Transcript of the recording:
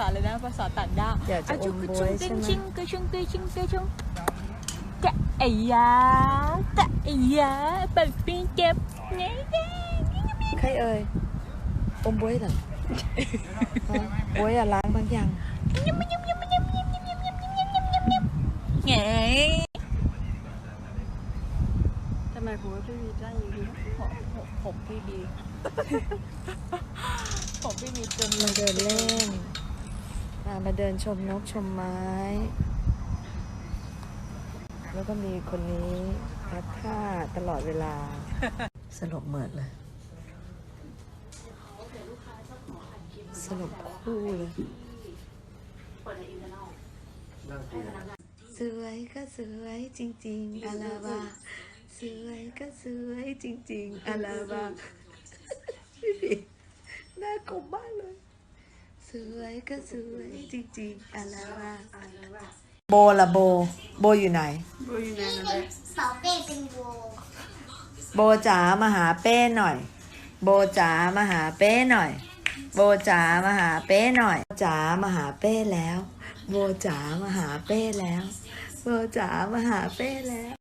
ษาเลยนะภาษาต่างด้าวอยากจะอมบ๊วยใช่ไหม ชิงกระชุงกระชิงกระชุงกะไอ้ยากะไอ้ยาเปิดปีเก็บไงไงใครเอ่ยอมบวยเหรอ ฮะบวยอะล้างบางอย่าง ไงทำไมหัวพี่วีได้อย่างนี้ผมพี่บีผมพี่บีจน มาเดินเล่น มามาเดินชมนกชมไม้ แล้วก็มีคนนี้พัดท่าตลอดเวลา สลบเหมือดเลย สลบคู่เลย สวยก็สวยจริง ๆอาลาบาสวยก็สวยจริง ๆอาลาบาพี่บีน่ากลมมากเลยส วยก็สวยจริงๆอาลาบาโบละโบ โบอยู่ไหนบุยแม่นั่นแหละสาวเป้เป็นโวโบจ๋ามาหาเป้หน่อย โบจ๋ามาหาเป้หน่อย โบจ๋ามาหาเป้หน่อยจ๋ามาหาเป้แล้ว โบจ๋ามาหาเป้แล้ว โบจ๋ามาหาเป้แล้ว